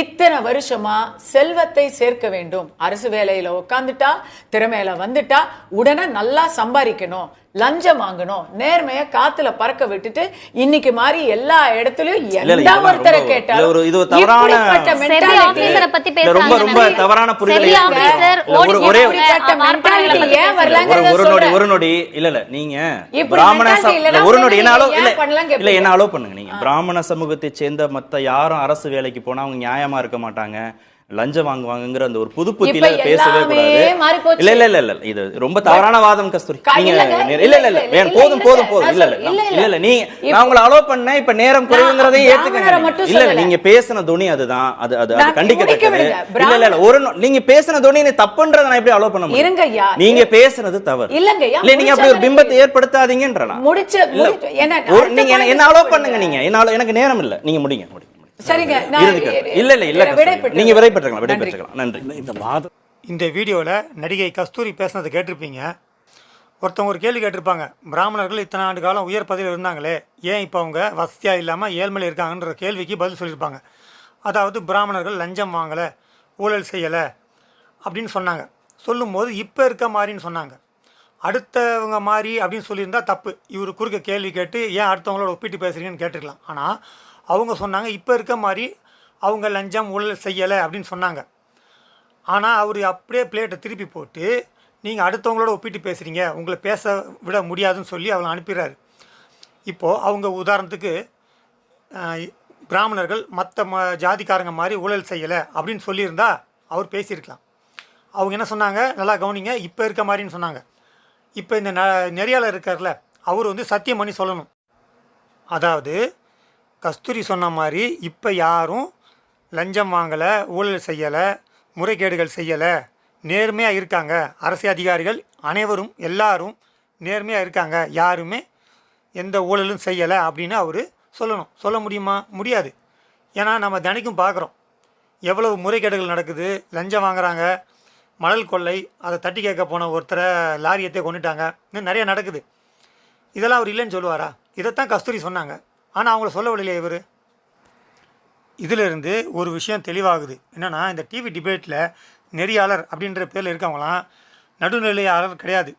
இத்தனை வருஷமா செல்வத்தை சேர்க்க வேண்டும். அரசு வேலையில உட்காந்துட்டா திறமையில வந்துட்டா உடனே நல்லா சம்பாதிக்கணும். லஞ்சம் வாங்கணும் நேர்மைய காத்துல பறக்க விட்டுட்டு இன்னைக்கு மாதிரி எல்லா இடத்துலயும் ஒருத்தரை கேட்டாலும் இது தவறான- ஆபீசரை பத்தி பேசுறாங்க ரொம்ப. தவறான புரிதல் ஒரு- ஒரே ஏன் நொடி சொல்றேன். ஒரு நொடி இல்ல இல்ல நீங்க பிராமண ஒரு நொடி நீங்க என்ன அளவு ஏன் இல்ல? என்ன அளவு பண்ணுங்க நீங்க பிராமண சமூகத்தை சேர்ந்த மத்த யாரும் அரசு வேலைக்கு போனா அவங்க நியாயமா இருக்க மாட்டாங்க லஞ்சம் வாங்குவாங்கங்கிற அந்த ஒரு புது புத்தியில பேசவே கூடாது. இல்ல இல்ல இல்ல இல்ல இது ரொம்ப தவறான வாதம் கஸ்தூரி நீங்க இல்ல இல்ல, இல்ல வேணும் போதும் போதும் போதும் இல்ல இல்ல. இல்ல, இல்ல நீ நான் உங்களை அலோ பண்ணேன் இப்ப நேரம் குறைவுங்கிறதையும் ஏத்துக்கங்க இல்ல. நீங்க பேசின துணி அதுதான் அது அது அது கண்டிக்கத்தக்கது. இல்ல இல்ல ஒரு நீங்க பேசின துணி நீ தப்புன்றத நான் எப்படி அலோ பண்ண முடியும். நீங்க பேசுனது தவறு இல்லங்க இல்ல நீங்க அப்படி ஒரு பிம்பத்தை ஏற்படுத்தாதீங்கன்ற. முடிச்ச என்ன நீங்க என்ன- அலோ. பண்ணுங்க நீங்க என்ன allow- எனக்கு நேரம் இல்ல நீங்க முடிங்க முடிங்க முடிங்க. சரிங்க. இல்ல இல்ல இல்ல நீங்க விடை பெற்றுக்கலாம் விடை நன்றி. பெற்றுக்கலாம் நன்றி. இந்த இந்த வீடியோவில் நடிகை கஸ்தூரி பேசுனதை கேட்டிருப்பீங்க. ஒருத்தவங்க ஒரு கேள்வி கேட்டிருப்பாங்க. பிராமணர்கள் இத்தனை ஆண்டு காலம் உயர் பதவியில் இருந்தாங்களே ஏன் இப்போ அவங்க வசதியாக இல்லாமல் ஏழ்மையில் இருக்காங்கன்ற கேள்விக்கு பதில் சொல்லியிருப்பாங்க. அதாவது பிராமணர்கள் லஞ்சம் வாங்கலை ஊழல் செய்யலை அப்படின்னு சொன்னாங்க. சொல்லும்போது இப்போ இருக்க மாதிரின்னு சொன்னாங்க. அடுத்தவங்க மாதிரி அப்படின்னு சொல்லியிருந்தா தப்பு. இவர் குறுக்க கேள்வி கேட்டு ஏன் அடுத்தவங்களோட ஒப்பிட்டு பேசுறீங்கன்னு கேட்டிருக்கலாம். ஆனால் அவங்க சொன்னாங்க இப்போ இருக்க மாதிரி அவங்க லஞ்சம் ஊழல் செய்யலை அப்படின்னு சொன்னாங்க. ஆனால் அவர் அப்படியே பிளேட்டை திருப்பி போட்டு நீங்கள் அடுத்தவங்களோட ஒப்பிட்டு பேசுகிறீங்க உங்களை பேச விட முடியாதுன்னு சொல்லி அவளை அனுப்பிடுறாரு. இப்போது அவங்க உதாரணத்துக்கு பிராமணர்கள் மற்ற ம ஜாதிக்காரங்க மாதிரி ஊழல் செய்யலை அப்படின்னு சொல்லியிருந்தா அவர் பேசியிருக்கலாம். அவங்க என்ன சொன்னாங்க நல்லா கவனிங்க இப்போ இருக்க மாதிரின்னு சொன்னாங்க. இப்போ இந்த ந நெறியாளர் இருக்கார்ல அவர் வந்து சத்தியம் பண்ணி சொல்லணும். அதாவது கஸ்தூரி சொன்ன மாதிரி இப்போ யாரும் லஞ்சம் வாங்கலை ஊழல் செய்யலை முறைகேடுகள் செய்யலை. நேர்மையாக இருக்காங்க. அரசு அதிகாரிகள் அனைவரும் எல்லாரும் நேர்மையாக இருக்காங்க. யாருமே எந்த ஊழலும் செய்யலை அப்படின்னு அவர் சொல்லணும். சொல்ல முடியுமா? முடியாது. ஏன்னா நம்ம தினைக்கும் பார்க்குறோம் எவ்வளவு முறைகேடுகள் நடக்குது லஞ்சம் வாங்குறாங்க மணல் கொள்ளை அதை தட்டி கேட்க போன ஒருத்தரை லாரியத்தை கொண்டுட்டாங்க. இன்னும் நிறைய நடக்குது. இதெல்லாம் அவர் இல்லைன்னு சொல்லுவாரா? இதைத்தான் கஸ்தூரி சொன்னாங்க. ஆனால் அவங்கள சொல்ல விடலையே இவர்? இதிலிருந்து ஒரு விஷயம் தெளிவாகுது. என்னென்னா இந்த டிவி டிபேட்டில் நெறியாளர் அப்படின்ற பேரில் இருக்கவங்களாம் நடுநிலையாளர் கிடையாது.